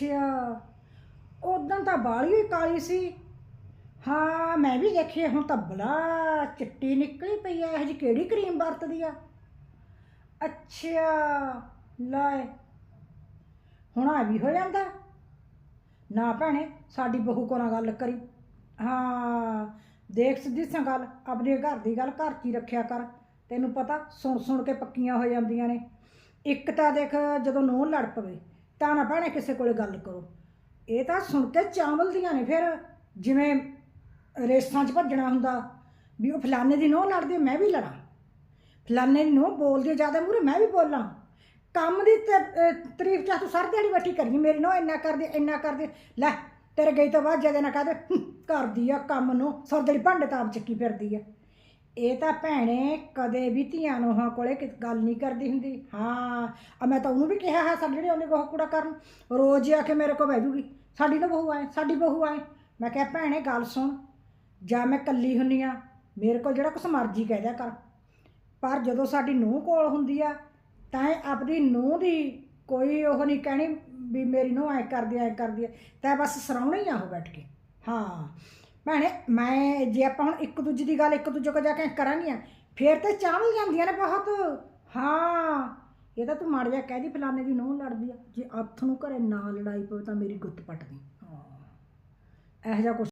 ਅੱਛਾ ਉਦੋਂ ਤਾਂ ਬਾਲੀ ਹੀ ਕਾਲੀ ਸੀ। ਹਾਂ, ਮੈਂ ਵੀ ਦੇਖੀ ਹੁਣ ਤਾਂ ਬਲਾ ਚਿੱਟੀ ਨਿਕਲੀ ਪਈ ਐ, ਇਹ ਜੀ ਕਿਹੜੀ ਕਰੀਮ ਵਰਤਦੀ ਆ? ਅੱਛਾ ਲੈ ਹੁਣ ਆ ਵੀ ਹੋ ਜਾਂਦਾ? ਨਾ ਭੈਣੇ, ਸਾਡੀ ਬਹੂ ਕੋਲ ਨਾ ਗੱਲ ਕਰੀ। ਹਾਂ, ਦੇਖ ਸਿੱਧੀ ਸਾਂ ਗੱਲ, ਆਪਣੇ ਘਰ ਦੀ ਗੱਲ ਘਰ 'ਚ ਹੀ ਰੱਖਿਆ ਕਰ, ਤੈਨੂੰ ਪਤਾ ਸੁਣ ਸੁਣ ਕੇ ਪੱਕੀਆਂ ਹੋ ਜਾਂਦੀਆਂ ਨੇ। ਇੱਕ ਤਾਂ ਦੇਖ, ਜਦੋਂ ਨੂੰਹ ਲੜ ਪਵੇ ਤਾਂ ਨਾ ਭੈਣੇ ਕਿਸੇ ਕੋਲੇ ਗੱਲ ਕਰੋ। ਇਹ ਤਾਂ ਸੁਣ ਕੇ ਚਾਵਲ ਦੀਆਂ ਨੇ ਫਿਰ, ਜਿਵੇਂ ਰੇਸਾਂ 'ਚ ਭੱਜਣਾ ਹੁੰਦਾ, ਵੀ ਉਹ ਫਲਾਣੇ ਦੀ ਨੂੰਹ ਲੜਦੀ ਮੈਂ ਵੀ ਲੜਾਂ। ਫਲਾਣੇ ਦੀ ਨੂੰਹ ਬੋਲਦੀ ਜ਼ਿਆਦਾ ਮੂਰੇ ਮੈਂ ਵੀ ਬੋਲਾਂ। ਕੰਮ ਦੀ ਤੇ ਤਾਰੀਫ ਚਾਹ ਤੂੰ ਸਰ ਦਿਹਾੜੀ ਬੈਠੀ ਕਰੀ, ਮੇਰੀ ਨੂੰਹ ਇੰਨਾ ਕਰਦੀ ਇੰਨਾ ਕਰਦੀ। ਲੈ, ਤੇਰੇ ਗਈ ਤੋਂ ਬਾਅਦ ਜਦੇ ਨਾ ਕਹਦੇ ਕਰਦੀ ਆ ਕੰਮ ਨੂੰ ਸਰ ਭਾਂਡੇ ਤਾਂ ਆਪ ਚੱਕੀ ਫਿਰਦੀ ਆ। ਇਹ ਤਾਂ ਭੈਣੇ ਕਦੇ ਵੀ ਧੀਆਂ ਨੂੰਹਾਂ ਕੋਲੇ ਕਿ ਗੱਲ ਨਹੀਂ ਕਰਦੀ ਹੁੰਦੀ। ਹਾਂ ਆ ਮੈਂ ਤਾਂ ਉਹਨੂੰ ਵੀ ਕਿਹਾ ਹੈ, ਸਾਡੇ ਜਿਹੜੇ ਉਹਨੇ ਗੋਹਾ ਕੂੜਾ ਕਰਨ, ਰੋਜ਼ ਹੀ ਆ ਕੇ ਮੇਰੇ ਕੋਲ ਬਹਿ ਜੂਗੀ। ਸਾਡੀ ਨਾ ਬਹੂ ਆਏ, ਸਾਡੀ ਬਹੂ ਆਏ। ਮੈਂ ਕਿਹਾ, ਭੈਣੇ ਗੱਲ ਸੁਣ, ਜਾਂ ਮੈਂ ਕੱਲੀ ਹੁੰਨੀ ਆ, ਮੇਰੇ ਕੋਲ ਜਿਹੜਾ ਕੁਛ ਮਰਜ਼ੀ ਕਹਿ ਦਿਆ ਕਰ। ਪਰ ਜਦੋਂ ਸਾਡੀ ਨੂੰਹ ਕੋਲ ਹੁੰਦੀ ਆ, ਤਾਂ ਇਹ ਆਪਣੀ ਨੂੰਹ ਦੀ ਕੋਈ ਉਹ ਨਹੀਂ ਕਹਿਣੀ ਵੀ ਮੇਰੀ ਨੂੰਹ ਐ ਕਰਦੀ ਐ ਕਰਦੀ ਐ ਤਾਂ ਬਸ ਸਰਾਉਣਾ ਹੀ ਆ ਉਹ ਬੈਠ ਕੇ। ਹਾਂ ਭੈਣੇ, ਮੈਂ ਜੇ ਆਪਾਂ ਹੁਣ ਇੱਕ ਦੂਜੇ ਦੀ ਗੱਲ ਇੱਕ ਦੂਜੇ ਕੋਲ ਜਾ ਕੇ ਕਰਾਂਗੀਆਂ, ਫੇਰ ਤੇ ਚਾਵਲ ਜਾਂਦੀਆਂ ਨੇ ਬਹੁਤ। ਹਾਂ, ਇਹ ਤਾਂ ਤੂੰ ਮਾੜ ਜਾ ਕਹਿ ਦੀ, ਫਲਾਣੇ ਦੀ ਨੂੰਹ ਲੜਦੀ ਆ। ਜੇ ਅੱਥ ਨੂੰ ਘਰੇ ਨਾ ਲੜਾਈ ਪਵੇ ਤਾਂ ਮੇਰੀ ਗੁੱਤ ਪੱਟਦੀ। ਹਾਂ। ਇਹੋ ਜਿਹਾ ਕੁਛ